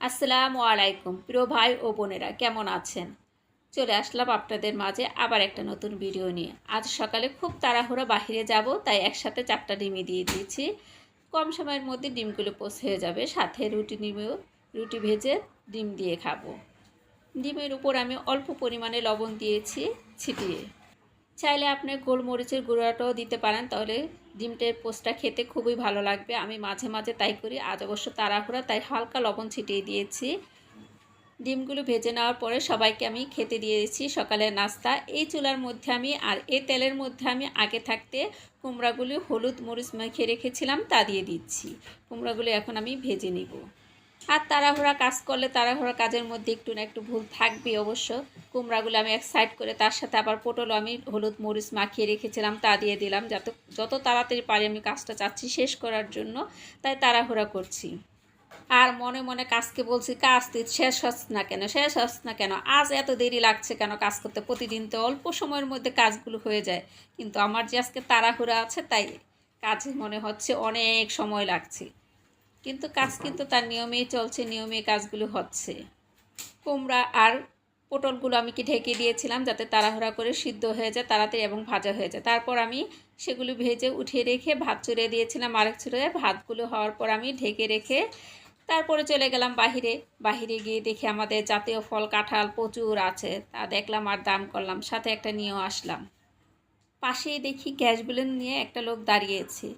আসসালামু আলাইকুম। প্রিয় ভাই ও বোনেরা, কেমন আছেন? চলে আসলাম আপনাদের মাঝে আবার একটা নতুন ভিডিও নিয়ে। আজ সকালে খুব তাড়াহুড়ো বাহিরে যাব, তাই একসাথে চারটা ডিমই দিয়ে দিয়েছি। কম সময়ের মধ্যে ডিমগুলো পোষ হয়ে যাবে, সাথে রুটি নিমেও রুটি ভেজে ডিম দিয়ে খাব। ডিমের উপর আমি অল্প পরিমাণে লবণ দিয়েছি, ছিটিয়ে। চাইলে আপনি গোলমরিচের গুঁড়াটাও দিতে পারেন, তাহলে ডিমটের পোস্টটা খেতে খুবই ভালো লাগবে। আমি মাঝে মাঝে তাই করি, আজ অবশ্য তাড়াহুড়া, তাই হালকা লবণ ছিটিয়ে দিয়েছি। ডিমগুলো ভেজে নেওয়ার পরে সবাইকে আমি খেতে দিয়েছি সকালের নাস্তা। এই চুলার মধ্যে আমি আর এই তেলের মধ্যে আমি আগে থাকতে কুমড়াগুলি হলুদ মরিচ মেখে রেখেছিলাম, তা দিয়ে দিচ্ছি। কুমড়াগুলি এখন আমি ভেজে নিব। আর তাড়াহুড়া কাজ করলে তাড়াহুড়া কাজের মধ্যে একটু না একটু ভুল থাকবে অবশ্য। কুমড়াগুলো আমি এক সাইড করে তার সাথে আবার পটল আমি হলুদ মরিচ মাখিয়ে রেখেছিলাম, তা দিয়ে দিলাম যাতে যত তাড়াতাড়ি পারি আমি কাজটা চাচ্ছি শেষ করার জন্য, তাই তাড়াহুড়া করছি। আর মনে মনে কাজকে বলছি, কাজ তুই শেষ হস না কেন? শেষ হস না কেন? আজ এত দেরি লাগছে কেন কাজ করতে? প্রতিদিন তো অল্প সময়ের মধ্যে কাজগুলো হয়ে যায়। কিন্তু আমার যে আজকে তাড়াহুড়া আছে, তাই কাজ মনে হচ্ছে অনেক সময় লাগছে। কিন্তু কাজ কিন্তু তার নিয়মেই চলছে নিয়মে কাজগুলো হচ্ছে। কুমড়া আর পটলগুলো আমি কি ঢেকে দিয়েছিলাম যাতে তাড়াহুড়া করে সিদ্ধ হয়ে যায় তাড়াতাড়ি এবং ভাজা হয়ে যায়। তারপর আমি সেগুলো ভেজে উঠিয়ে রেখে ভাত চুড়ে দিয়েছিলাম আরেক চুড়ে। ভাতগুলো হওয়ার পর আমি ঢেকে রেখে তারপরে চলে গেলাম বাহিরে। বাহিরে গিয়ে দেখি আমাদের জাতীয় ফল কাঁঠাল প্রচুর আছে। তা দেখলাম আর দাম করলাম সাথে একটা নিয়েও আসলাম। পাশেই দেখি গ্যাস বেলুন নিয়ে একটা লোক দাঁড়িয়েছে।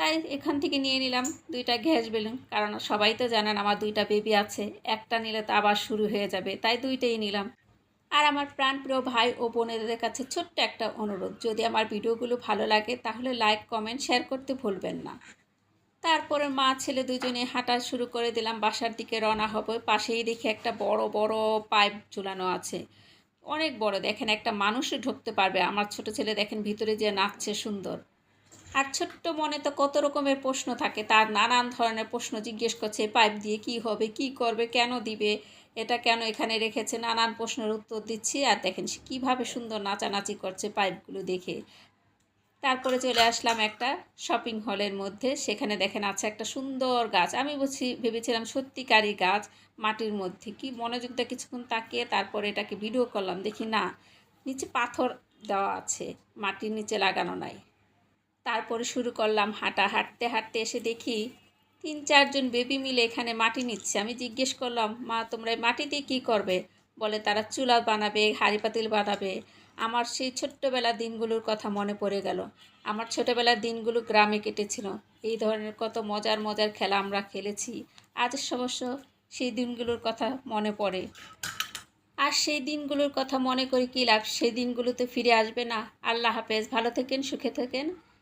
তাই এখান থেকে নিয়ে নিলাম দুইটা গ্যাস বেলুন। কারণ সবাই তো জানেন আমার দুইটা বেবি আছে, একটা নিলে তো আবার শুরু হয়ে যাবে, তাই দুইটাই নিলাম। আর আমার প্রাণপ্রিয় ভাই ও বোনেদের কাছে ছোট্ট একটা অনুরোধ, যদি আমার ভিডিওগুলো ভালো লাগে তাহলে লাইক কমেন্ট শেয়ার করতে ভুলবেন না। তারপরে মা, ছেলে দুজনে হাঁটা শুরু করে দিলাম, বাসার দিকে রওনা হবে, পাশেই দেখি একটা বড় বড় পাইপ ঝুলানো আছে। অনেক বড়, দেখেন একটা মানুষও ঢুকতে পারবে, আমার ছোট ছেলে দেখেন ভিতরে যে নাচছে সুন্দর। আর ছোট্ট মনে তো কত রকমের প্রশ্ন থাকে। তার নানান ধরনের প্রশ্ন জিজ্ঞেস করছে, পাইপ দিয়ে কি হবে, কি করবে, কেন দিবে? এটা কেন এখানে রেখেছে? নানান প্রশ্নের উত্তর দিচ্ছি, আর দেখেন সে কীভাবে সুন্দর নাচানাচি করছে পাইপগুলো দেখে। তারপরে চলে আসলাম একটা শপিং হলের মধ্যে। সেখানে দেখেন আছে একটা সুন্দর গাছ। আমি বলছি ভেবেছিলাম সত্যিকারই গাছ মাটির মধ্যে। কি মনোযোগ দিয়ে কিছুক্ষণ তাকিয়ে তারপরে এটাকে ভিডিও করলাম। দেখি না, নিচে পাথর দেওয়া আছে, মাটির নিচে লাগানো নাই। তারপরে শুরু করলাম হাঁটা। হাঁটতে হাঁটতে এসে দেখি তিন, চারজন বেবি মিলে এখানে মাটি নিচ্ছে। আমি জিজ্ঞেস করলাম, মা, তোমরা এই মাটি দিয়ে কী করবে? বলে, তারা চুলা বানাবে, হাঁড়ি পাতিল বানাবে। আমার সেই ছোট্টবেলার দিনগুলোর কথা মনে পড়ে গেল। আমার ছোটোবেলার দিনগুলো গ্রামে কেটেছিল। এই ধরনের কত মজার মজার খেলা আমরা খেলেছি। আজ অবশ্য সেই দিনগুলোর কথা মনে পড়ে। আর সেই দিনগুলোর কথা মনে করি কী লাভ? সেই দিনগুলোতে ফিরে আসবে না। আল্লাহ হাফেজ। ভালো থেকেন, সুখে থাকেন।